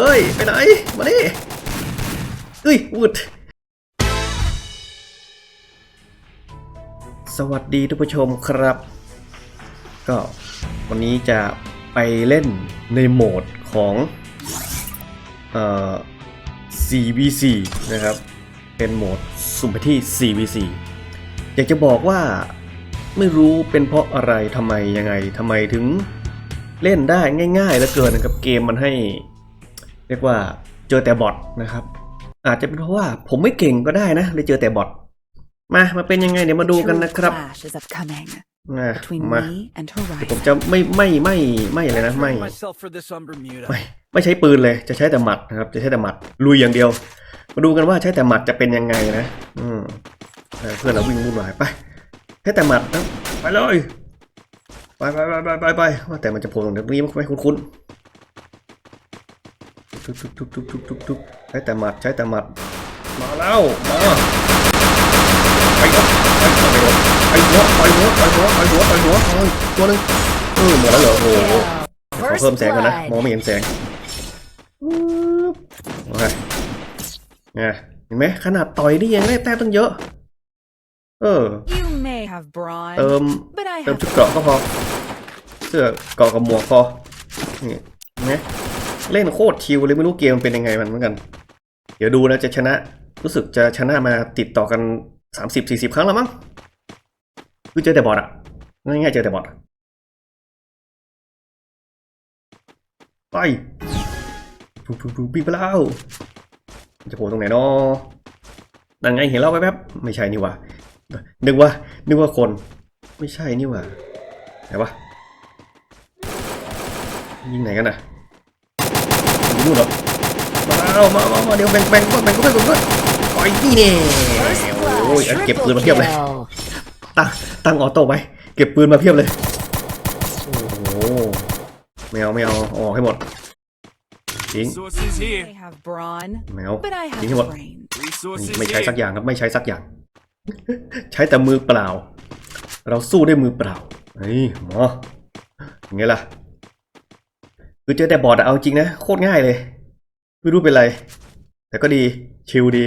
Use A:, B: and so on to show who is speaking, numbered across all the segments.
A: เฮ้ย ไปไหน มาดิเฮ้ยวุดสวัสดีทุกผู้ชมครับ ก็วันนี้จะไปเล่นในโหมดของเอ่อ CVC นะครับ เป็นโหมดสุ่มไปที่ CVC อยากจะบอกว่าไม่รู้เป็นเพราะอะไรทำไมยังไงทำไมถึงเล่นได้ง่ายๆเหลือเกินนะครับเกมมันให้ เรียกว่าเจอแต่บอทนะครับ อาจจะเป็นเพราะว่าผมไม่เก่งก็ได้นะเลยเจอแต่บอทมามาเป็นยังไงเดี๋ยวมาดูกันนะครับ
B: Clash is upcoming
A: นะ
B: between
A: มา
B: me and
A: เดี๋ยวผม
B: Horizon.
A: จะไม่ไม่ไม่ไม่เลยนะไม่
C: myself for this on Bermuda.
A: ไม่ไม่ใช้ปืนเลยจะใช้แต่หมัดนะครับ จะใช้แต่หมัดลุยอย่างเดียว มาดูกันว่าใช้แต่หมัดจะเป็นยังไงนะ อืมเออเพื่อนเราวิ่งวุ่นวายไปใช้แต่หมัดนะไปเลยไปไปไปไปไปไปว่าแต่มันจะโผล่ตรงนี้ไหมคุ้นๆ ทุบทุบทุบทุบทุบทุบทุบใช้แต่หมัดใช้แต่หมัด มาแล้วมาไปครับไปครับไปหัวไปหัวไปหัวไปหัวไปหัวตัวนึงเออหมดแล้วเหรอโอ้โหขอเพิ่มแสงก่อนนะมองไม่เห็นแสงโอเคไงเห็นไหมขนาดต่อยนี่ยังได้แต้มตั้งเยอะ เออเติมเติมชุดเกราะก็พอเสื้อเกราะกับหมวกพอนี่เห็นไหม เล่นโคตรชิลเลยไม่รู้เกมมันเป็นยังไงมันเหมือนกัน เดี๋ยวดูนะจะชนะ รู้สึกจะชนะมาติดต่อกันสามสิบสี่สิบครั้งแล้วมั้งคือเจอแต่บอทอะง่ายๆเจอแต่บอทไปปุ๊บปุ๊บปุ๊บปีไปแล้วจะโผล่ตรงไหนเนาะนั่นไงเห็นแล้วแป๊บๆไม่ใช่นี่หว่านึกว่านึกว่าคน ไม่ใช่นี่หว่าไหนวะยิงไหนกันน่ะ ยิงนู่นเหรอมาแล้วมามามาเดี๋ยวแบ่งแบ่งก่อนแบ่งก็แบ่งก่อนต่อยนี่เน่โอ้ยอันเก็บปืนมาเพียบเลย ตั้งตั้งออโต้ไว้เก็บปืนมาเพียบเลย โอ้โหไม่เอาไม่เอาเอาออกให้หมดทิ้ง
C: Resources
B: You
C: here.
B: may have brawn,
A: ไม่เอา
B: but I
A: ทิ้งให้หมด
B: have brains.
C: Resources
A: ไม่ใช้สัก
C: here.
A: อย่างครับไม่ใช้สักอย่าง ใช้แต่มือเปล่า เราสู้ด้วยมือเปล่าเฮ้ยหมออย่างไงล่ะ คือเจอแต่บอดเอาจริงนะ โคตรง่ายเลย ไม่รู้เป็นไร แต่ก็ดีชิลดี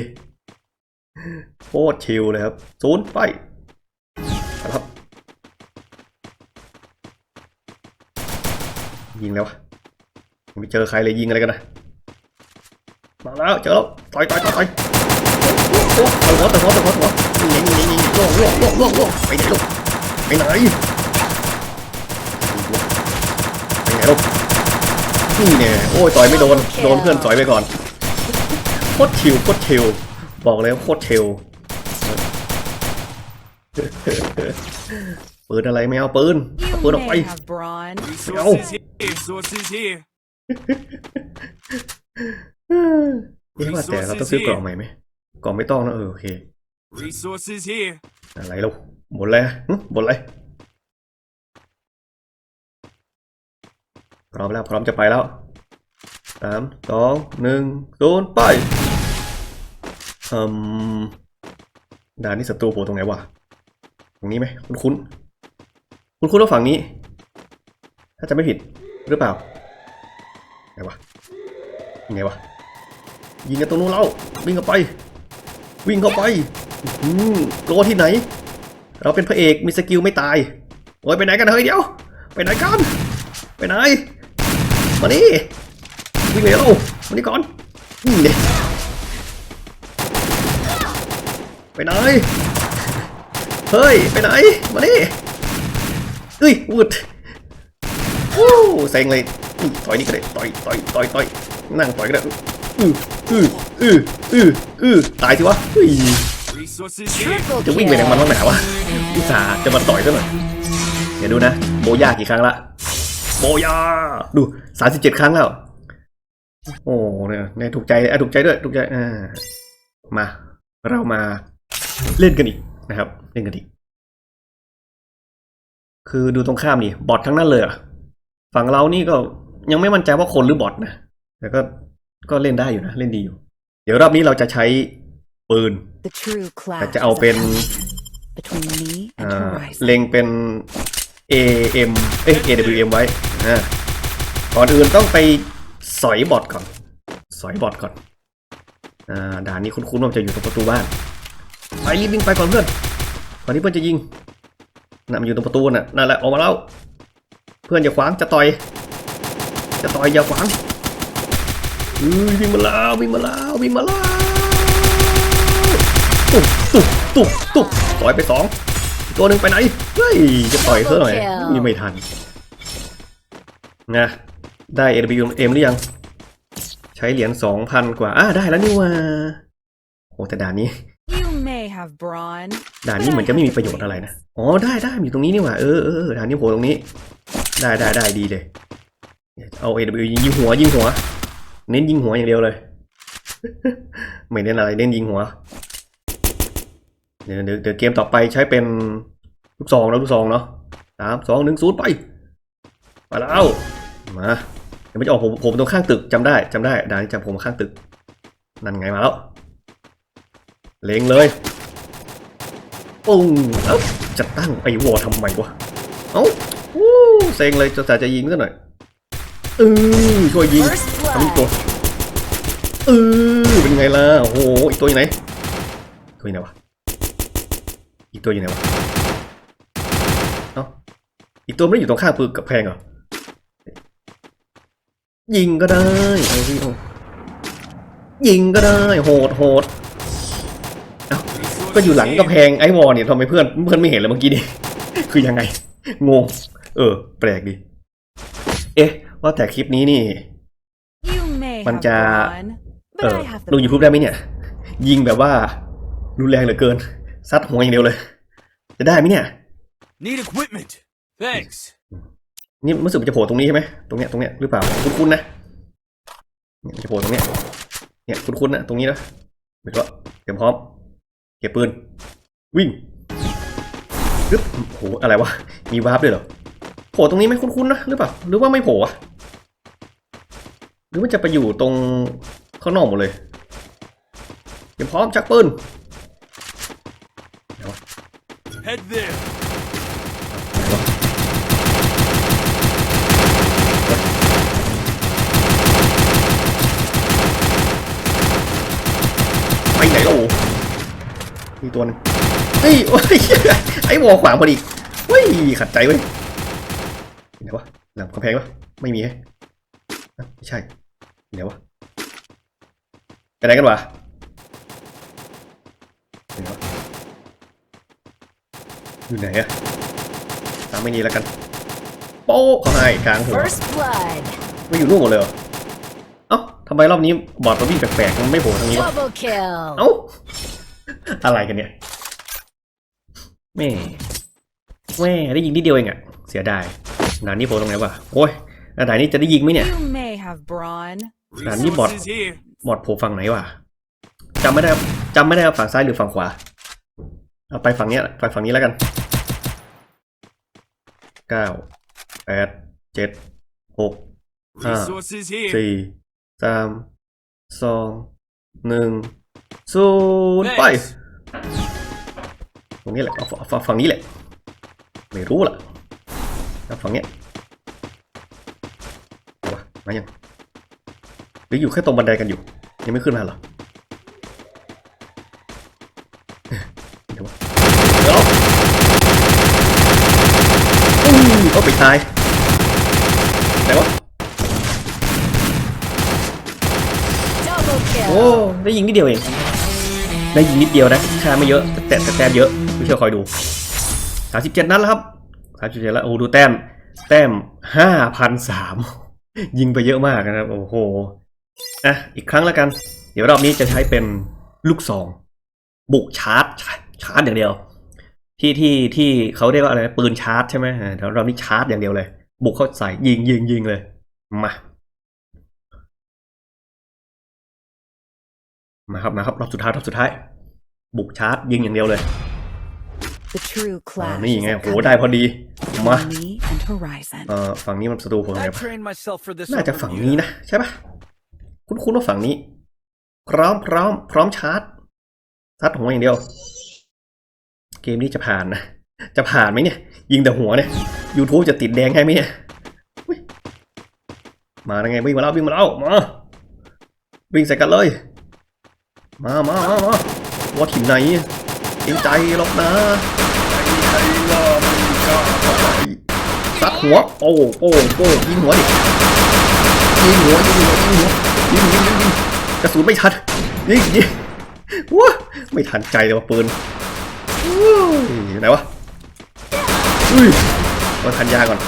A: โคตรชิลเลยครับ ศูนย์ไปครับยิงแล้วไม่เจอใครเลยยิงอะไรกันนะมาแล้วเจอแล้วต่อยต่อยต่อยต่อยโอ้โหต่อยหัวต่อยหัวต่อยหัวต่อยหัวนี่นี่นี่ล่วงล่วงล่วงล่วงล่วงไปไหนลูกไปไหนไปไหนลูก นี่เนี่ยโอ้ยต่อยไม่โดน โดนเพื่อนต่อยไปก่อน โคตรชิวโคตรชิวบอกเลยว่าโคตรชิวปืนอะไรไม่เอาปืนเอา
B: You
A: ปืนออกไป
B: may have brawn,
C: Resources here. Resources here.
A: เอ๊ะว่าแต่เราต้องซื้อกล่องใหม่ไหมกล่องไม่ต้องนะเออโอเค
C: Resources here.
A: อะไรลูกบนอะไรหึบนอะไพร้อมแล้วพร้อมจะไปแล้วสามสองหนึ่งศูนย์ไปอืมด่านนี้ศัตรูโผล่ตรงไหนวะตรงนี้ไหมคุ้นคุ้นคุ้นคุ้นว่าฝั่งนี้ ถ้าจะไม่ผิดหรือเปล่าไหนวะยังไงวะยิงกันตรงนู้นแล้ววิ่งเข้าไป วิ่งเข้าไปอืมกลัวที่ไหน เราเป็นพระเอกมีสกิลไม่ตายโอ้ยไปไหนกันเฮ้ยเดี๋ยว ไปไหนกัน ไปไหน มานี่วิ่งเร็วมานี่ก่อนนี่เด็ไปไหน เฮ้ย ไปไหน มานี่เฮ้ยวุดวู้เซ็งเลยต่อยนี่ก็ได้ต่อยต่อยต่อยต่อยนั่งต่อยก็ได้อืออืออืออืออือตายสิวะเฮ้ยจะวิ่งไปไหนมันวะหนวะอุตส่าห์จะมาต่อยซะหน่อยเดี๋ยวดูนะ โบยากี่ครั้งละ โบยาดูสามสิบเจ็ดครั้งแล้ว โอ้เนี่ยเนี่ยถูกใจอะถูกใจด้วย ถูกใจอ่ามา เรามาเล่นกันอีกนะครับ เล่นกันอีก คือดูตรงข้ามนี่บอททั้งนั้นเลยอะฝั่งเรานี่ก็ยังไม่มั่นใจว่าคนหรือบอทนะแต่ก็ก็เล่นได้อยู่นะ เล่นดีอยู่ เดี๋ยวรอบนี้เราจะใช้ปืน
B: the true
A: แต่
B: clash
A: จะเอาเป็น
B: is between me
A: อ่
B: and า Horizon.
A: เล็งเป็น AM เอ้ย AWM ไว้อ่าก่อนอื่นต้องไปสอยบอทก่อน สอยบอดก่อนอ่าด่านนี้คุ้นๆว่ามันจะอยู่ตรงประตูบ้านไปรีบวิ่งไปก่อนเพื่อนก่อนที่เพื่อนจะยิงน่ะมันอยู่ตรงประตูน่ะนั่นแหละออกมาแล้วเพื่อนอย่าขวางจะต่อย จะต่อยอย่าขวางอือวิ่งมาแล้ววิ่งมาแล้ววิ่งมาแล้วตุ๊บตุ๊บตุ๊บตุ๊บต่อยไปสอง ตัวหนึ่งไปไหน เฮ้ย จะต่อยเธอหน่อยอุ้ยไม่ทันนะได้ a w m หรือยัง ใช้เหรียญสองพันกว่า อ่าได้แล้วนี่หว่าโอ้แต่ด่านนี้
B: You may have brawn.
A: ด่านนี้เหมือนจะไม่มีประโยชน์อะไรนะ อ๋อได้ได้อยู่ตรงนี้นี่หว่าเออเออเออด่านนี้โผล่ตรงนี้ ได้ได้ได้ดีเลยเนี่ยเอา AW ยิงยิงหัวยิงหัว เน้นยิงหัวอย่างเดียวเลย ไม่เน้นอะไรเน้นยิงหัว เดี๋ยวเดี๋ยวเกมต่อไปใช้เป็นลูกซองแล้วลูกซองเนาะสามสองหนึ่งศูนย์ไปมาแล้วมาเดี๋ยวมันจะออกผมผมตรงข้างตึกจำได้จำได้ด่านนี้จำผมข้างตึก นั่นไงมาแล้วเล็งเลยปุ้งเอ้าจะตั้งไอ้วอทำไมวะเอ้าวู้เซ็งเลยจะแต่จะยิงซะหน่อยเออช่วยยิงทำอีกตัวเออเป็นไงล่ะโอ้โหอีกตัวอยู่ไหนตัวอยู่ไหนวะ อีกตัวอยู่ไหนวะเอ้าอีกตัวไม่ได้อยู่ตรงข้างปืนกับแพงเหรอ ยิงก็ได้เอาสิเอายิงก็ได้ โหดโหดก็อยู่หลังกระแพงไอ้วอลเนี่ยทำไมเพื่อนเพื่อนไม่เห็นเลยเมื่อกี้นี่คือยังไง งง เออ แปลกดีเอ๊ะ ว่าแต่คลิปนี้นี่
B: You may
A: มัน
B: have
A: จะ
B: brawn.
A: เอ
B: But
A: อ
B: I have
A: ลง
B: the
A: ยูทูบได้ไหมเนี่ย ยิงแบบว่า รุนแรงเหลือเกิน ซัดหัวอย่างเดียวเลย จะได้ไหมเนี่ย
C: Need equipment. Thanks.
A: นี่รู้สึกมันจะโผล่ตรงนี้ใช่ไหมตรงเนี้ยตรงเนี้ยหรือเปล่าคุ้นๆนะเนี่ยมันจะโผล่ตรงเนี้ยเนี่ยคุ้นๆนะตรงนี้นะเดี๋ยวก็เตรียมพร้อม เก็บปืน วิ่งปึ๊บโหอะไรวะ มีวาร์ปด้วยเหรอโผล่ตรงนี้ไหมคุ้นๆนะหรือเปล่า หรือว่าไม่โผล่อะหรือมันจะไปอยู่ตรงข้างนอกหมดเลยเตรียมพร้อมชักปืน
C: Head there.
A: ไปไหนแล้ว โอ้มีตัวหนึงเฮ้ยโอ้ยไอ้วอลขวางพอดีเฮ้ยขัดใจเว้ยไหนวะหลังกำแพงวะไม่มีไงอะไม่ใช่ไหนวะไปไหนกันวะไหนวะอยู่ไหนอะตามไม่นี้แล้วกันโป๊ะเขาให้กลางหัว
B: First blood.
A: ไม่อยู่นู่นหมดเลยเหรอเอ้า ทำไมรอบนี้บอดมันวิ่งแปลกๆ มันไม่โผล่ทางนี้วะ
B: Double kill.
A: เอ้า อะไรกันเนี่ย แม่ แม่ได้ยิงนิดเดียวเองอะเสียดายด่านนี้โผล่ตรงไหนวะ โอ้ยแล้วด่านนี้จะได้ยิงไหมเนี่ย
B: You may have brawn.
A: Nah, ni bot.
C: Resources here.
A: บอดโผล่ฝั่งไหนวะจำไม่ได้ครับจำไม่ได้ว่าฝั่งซ้ายหรือฝั่งขวา เอาไปฝั่งเนี้ยไปฝั่งนี้แล้วกันเก้าแปดเจ็ดหก Ah.
C: Resources here.
A: สี่ สามสองหนึ่งศูนย์ไป
C: Thanks.
A: ตรงนี้แหละเอาเอาเอาฝั่งนี้แหละ ไม่รู้ล่ะเอาฝั่งเนี้ยเอาวะมายังหรืออยู่แค่ตรงบันไดกันอยู่ ยังไม่ขึ้นมาเหรอเดี๋ยววะเดี๋ยวอู้เอาไปตายไหนวะ
B: Double
A: โอ้ได้ยิงนิดเดียวเอง ได้ยิงนิดเดียวนะค่าไม่เยอะ แต่แต่แต้มเยอะไม่เชื่อคอยดูสามสิบเจ็ดนัดแล้วครับสามสิบจ็ดแล้วโอ้ดูแต้ม แต้มห้าพันสามยิงไปเยอะมากนะครับ โอ้โหอะอีกครั้งแล้วกัน เดี๋ยวรอบนี้จะใช้เป็นลูกซองบุกชาร์จ ชาร์จอย่างเดียว ที่ที่ที่เขาเรียกว่าอะไรปืนชาร์จใช่ไหมเดี๋ยวรอบนี้ชาร์จอย่างเดียวเลย บุกเข้าใส่ยิงยิงยิงเลยมา มาครับมาครับรอบสุดท้ายรอบสุดท้าย บุกชาร์จยิงอย่างเดียวเลย
B: The true
A: อ่า
B: clash.
A: นี่
B: is
A: ไง
B: at
A: โห
B: coming
A: ได้พอดีมา
B: between me and Horizon.
A: เอ่อฝั่งนี้มันศัตรูผมไง
C: I
A: ปะ
C: trained myself for this.
A: น่าจะ
C: over
A: ฝั่ง
C: Muta.
A: นี้นะใช่ปะคุ้นคุ้นๆว่าฝั่งนี้ พร้อมพร้อมพร้อมชาร์จซัดหัวอย่างเดียว เกมนี้จะผ่านนะจะผ่านไหมเนี่ย ยิงแต่หัวเนี่ย YouTube จะติดแดงให้ไหมเนี่ยอุ๊ยมาแล้วไงวิ่งมาแล้ววิ่งมาแล้วมาวิ่งใส่กันเลย มามามามาว่าถิ่นไหนเกรงใจหรอกนะใครๆก็ไม่กล้าเข้าไปซัดหัวโอ้โอ้โอ้ยิงหัวดิยิงหัวยิงหัวยิงหัวยิงยิงยิงยิงกระสุนไม่ทันยิงยิงว้าไม่ทันใจเลยว่าปืนไหนวะอุ้ยมาทันยาก่อน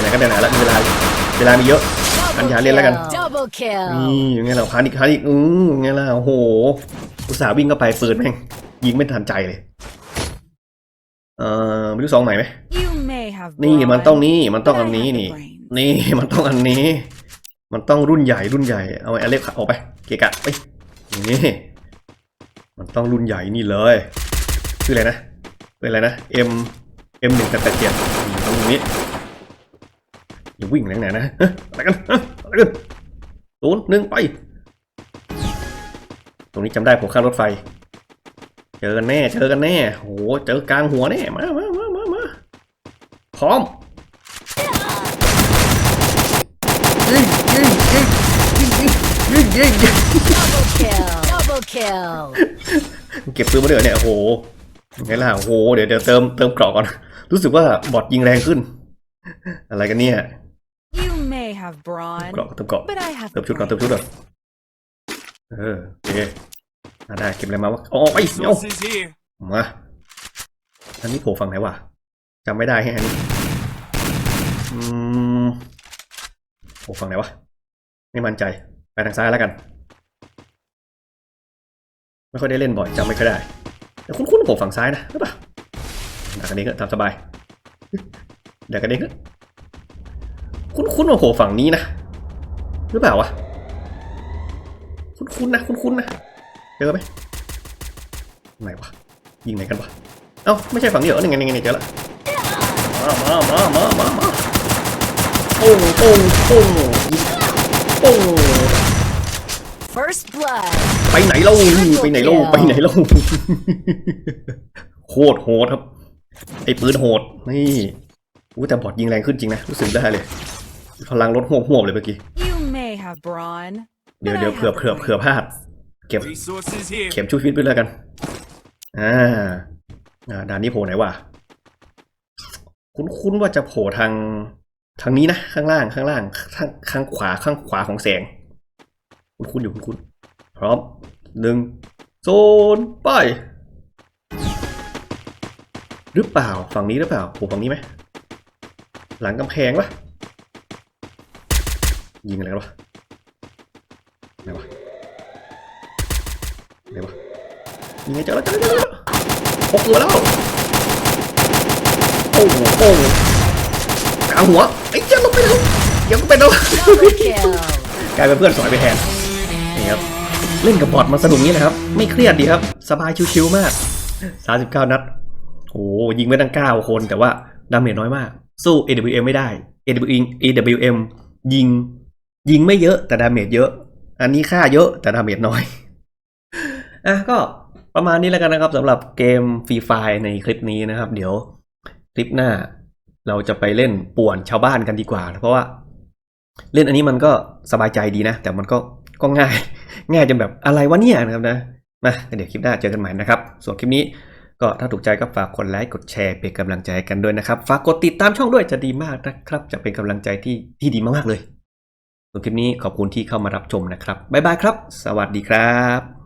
A: ไหนๆก็ไหนๆแล้วมีเวลาเวลามีเยอะ ทันยาเล่นแล้วกัน
B: Double kill.
A: นี่ยังไงเราพันอีกพันอีกอือยังไงล่ะโอ้โหอุตส่าห์วิ่งเข้าไปปืนแม่งยิงไม่ทันใจเลยเอ่อไม่รู้สองใหม่ไหม
B: You may have
A: นี่มัน
B: brawn,
A: ต้องนี่มันต้อง
B: but I
A: อันนี้
B: have the
A: นี่
B: brains.
A: นี่มันต้องอันนี้ มันต้องรุ่นใหญ่รุ่นใหญ่เอาไอ้เล็กออกไป เกะกะไปนี่มันต้องรุ่นใหญ่นี่เลยชื่ออะไรนะเป็นอะไรนะ M M หนึ่งแปดแปดเจ็ดตรงนี้ อย่าวิ่งแรงไหนนะเฮ้ยอะไรกันเฮ้ยอะไรกันศูนย์หนึ่งไป ตรงนี้จำได้ผมข้ามรถไฟ เจอกันแน่ เจอกันแน่ โห เจอกลางหัวแน่ มามามามามาพร้อมยิงยิงยิงยิงยิงยิงยิง
B: Double kill. Double kill.
A: เก็บปืนมาด้วยเหรอเนี่ยโอ้โหไงล่ะโอ้โห เดี๋ยวเดี๋ยวเติมเติมเกรอกก่อน รู้สึกว่าบอทยิงแรงขึ้น อะไรกันเนี่ย
B: You may have brawn,
A: เกรอกเติมเกรอก
B: but I have
A: เติ
B: the
A: มชุดก่อนเติมชุด
B: brains.
A: ก่อนเออโอเคอะได้เก็บอะไรมาวะอ๋อไปเอา
C: Resources here.
A: มาอันนี้โผล่ฝั่งไหนวะจำไม่ได้แฮะอันนี้อืมโผล่ฝั่งไหนวะไม่มั่นใจไปทางซ้ายแล้วกัน ไม่ค่อยได้เล่นบ่อยจำไม่ค่อยได้ แต่คุ้นๆโผล่ฝั่งซ้ายนะหรือเปล่าหนักกันเองก็ตามสบายเดี๋ยวกันเองก็ คุ้นๆว่าโผล่ฝั่งนี้นะ หรือเปล่าวะ คุ้นๆนะ คุ้นๆนะ เจอไหมไหนวะ ยิงไหนกันวะ เอ้า ไม่ใช่ฝั่งนี้เหรอนี่ไงนี่ไงนี่เจอละมามามามามามาโป้งโป้งโป้งยิงโป้ง
B: First blood.
A: ไปไหนเล่าไปไหนเล่าไปไหนเล่าโคตรโหดครับ ไอ้ปืนโหด นี่อู้แต่บอดยิงแรงขึ้นจริงนะ รู้สึกได้เลย พลังลดหวบหวบเลยเมื่อกี้
B: You may have brawn,
A: เดี๋ยว
B: but I
A: เดี๋ยว
B: have
A: เผื่อ
B: the
A: เผื่อ
B: brains.
A: เผื่อพลาด เก็บ
C: Resources here.
A: เข็มชูชีวิตไปเลยกัน อ่า อ่าด่านนี้โผล่ไหนวะ คุ้นๆว่าจะโผล่ทาง ทางนี้นะ ข้างล่าง ข้างล่าง ข้างข้างขวา ข้างขวาของแสง คุ้นๆอยู่คุ้นๆพร้อมหนึ่งโซนไป หรือเปล่า ฝั่งนี้หรือเปล่าโผล่ฝั่งนี้ไหม หลังกำแพงวะ ยิงอะไรกันวะไหนวะไหนวะยังไงเจอแล้วเจอแล้วเจอแล้วพกหัวแล้วโอ้โหโอ้โหกลางหัวไอ้เจ้าลงไปแล้วยังไปแล้ว
B: Double kill.
A: กลายเป็นเพื่อนสอยไปแทนนี่ครับเล่นกับบอทมันสนุกนี้นะครับ ไม่เครียดดีครับ สบายชิวๆมาก 39 นัดโอ้โหยิงไม่ตั้ง 9 คนแต่ว่าดาเมจน้อยมาก สู้ AWM ไม่ได้ AWM AWM ยิง ยิงไม่เยอะแต่ดาเมจเยอะ อันนี้ค่าเยอะแต่ดาเมจน้อย อะก็ประมาณนี้แล้วกันนะครับสำหรับเกมฟรีไฟในคลิปนี้นะครับ เดี๋ยวคลิปหน้า เราจะไปเล่นป่วนชาวบ้านกันดีกว่า เพราะว่า เล่นอันนี้มันก็สบายใจดีนะ แต่มันก็ก็ง่าย ง่ายจนแบบอะไรวะเนี่ยนะครับนะมาเดี๋ยวคลิปหน้าเจอกันใหม่นะครับ ส่วนคลิปนี้ก็ถ้าถูกใจก็ฝากกดไลค์กดแชร์เป็นกำลังใจกันด้วยนะครับ ฝากกดติดตามช่องด้วยจะดีมากนะครับ จะเป็นกำลังใจที่ที่ดีมากๆเลย ส่วนคลิปนี้ขอบคุณที่เข้ามารับชมนะครับ บ๊ายบายครับ สวัสดีครับ